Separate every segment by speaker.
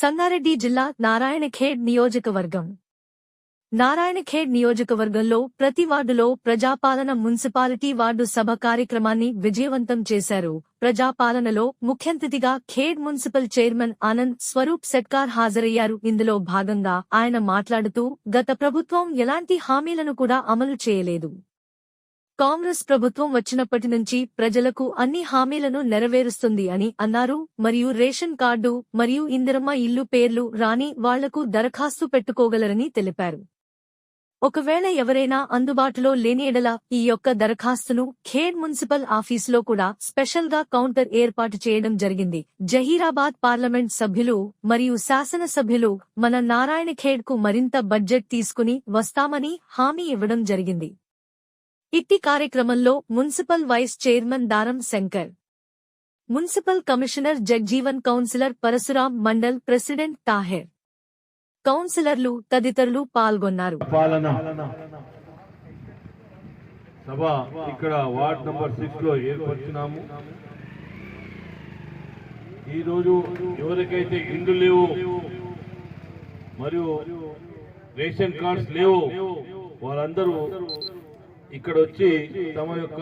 Speaker 1: సంగారెడ్డి జిల్లా నారాయణఖేడ్ నియోజకవర్గం. నారాయణఖేడ్ నియోజకవర్గంలో ప్రతి వార్డులో ప్రజాపాలన మున్సిపాలిటీ వార్డు సభ కార్యక్రమాన్ని విజయవంతం చేశారు. ప్రజాపాలనలో ముఖ్యంతిథిగా ఖేడ్ మున్సిపల్ చైర్మన్ ఆనంద్ స్వరూప్ సెట్కార్ హాజరయ్యారు. ఇందులో భాగంగా ఆయన మాట్లాడుతూ గత ప్రభుత్వం ఎలాంటి హామీలను కూడా అమలు చేయలేదు. కాంగ్రెస్ ప్రభుత్వం వచ్చినప్పటి నుంచి ప్రజలకు అన్ని హామీలను నెరవేరుస్తుంది అని అన్నారు. మరియు రేషన్ కార్డు మరియు ఇందిరమ్మ ఇల్లు పేర్లు రాని వాళ్ళకు దరఖాస్తు పెట్టుకోగలరని తెలిపారు. ఒకవేళ ఎవరైనా అందుబాటులో లేని ఎడల ఈ యొక్క దరఖాస్తును ఖేడ్ మున్సిపల్ ఆఫీసులో కూడా స్పెషల్గా కౌంటర్ ఏర్పాటు చేయడం జరిగింది. జహీరాబాద్ పార్లమెంట్ సభ్యులు మరియు శాసనసభ్యులు మన నారాయణ ఖేడ్కు మరింత బడ్జెట్ తీసుకుని వస్తామని హామీ ఇవ్వడం జరిగింది. ఇట్టి కార్యక్రమంలో municipal vice chairman Daram Shankar municipal commissioner Jagjeevan councillor Parashuram mandal president Taher కౌన్సిలర్లు తదితరులు పాల్గొన్నారు.
Speaker 2: పాలన. సభ ఇక్కడ వార్డ్ నంబర్ సిక్స్లో ఏర్పరిచినాము. ఈరోజు ఎవరికైతే ఇండ్లు లేవు మరియు రేషన్ కార్డ్స్ లేవు వాళ్ళందరూ ఇక్కడ వచ్చి తమ యొక్క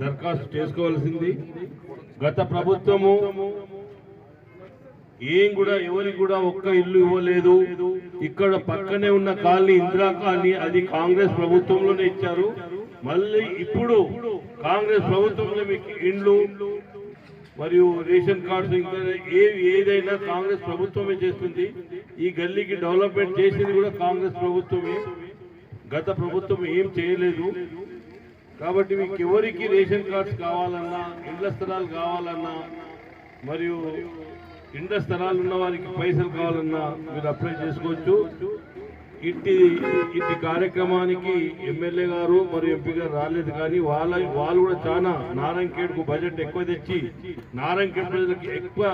Speaker 2: దరఖాస్తు చేసుకోవాల్సింది. గత ప్రభుత్వము ఏం కూడా ఎవరికి కూడా ఒక్క ఇల్లు ఇవ్వలేదు. ఇక్కడ పక్కనే ఉన్న కాలనీ ఇందిరా కాలనీ అది కాంగ్రెస్ ప్రభుత్వంలోనే ఇచ్చారు. మళ్ళీ ఇప్పుడు కాంగ్రెస్ ప్రభుత్వంలో మీకు ఇండ్లు మరియు రేషన్ కార్డ్స్ ఇంకా ఏదైనా కాంగ్రెస్ ప్రభుత్వమే చేస్తుంది. ఈ గల్లీకి డెవలప్మెంట్ చేసింది కూడా కాంగ్రెస్ ప్రభుత్వమే. గత ప్రభుత్వం ఏం చేయలేదు. కాబట్టి మీకు ఎవరికి రేషన్ కార్డ్స్ కావాలన్నా ఇండ్ల స్థలాలు కావాలన్నా మరియు ఇండ స్థలాలు ఉన్న వారికి పైసలు కావాలన్నా మీరు అప్లై చేసుకోవచ్చు. ఇట్టి ఇట్టి కార్యక్రమానికి ఎమ్మెల్యే గారు మరియు ఎంపీ గారు రాలేదు కానీ వాళ్ళ వాళ్ళు కూడా చాలా నారాయణఖేడ్కు బడ్జెట్ ఎక్కువ తెచ్చి నారాయణఖేడ్ ప్రజలకు ఎక్కువ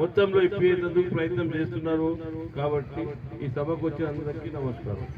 Speaker 2: మొత్తంలో ఇప్పేందుకు ప్రయత్నం చేస్తున్నారు. కాబట్టి ఈ సభకు వచ్చిన అందరికీ నమస్కారం.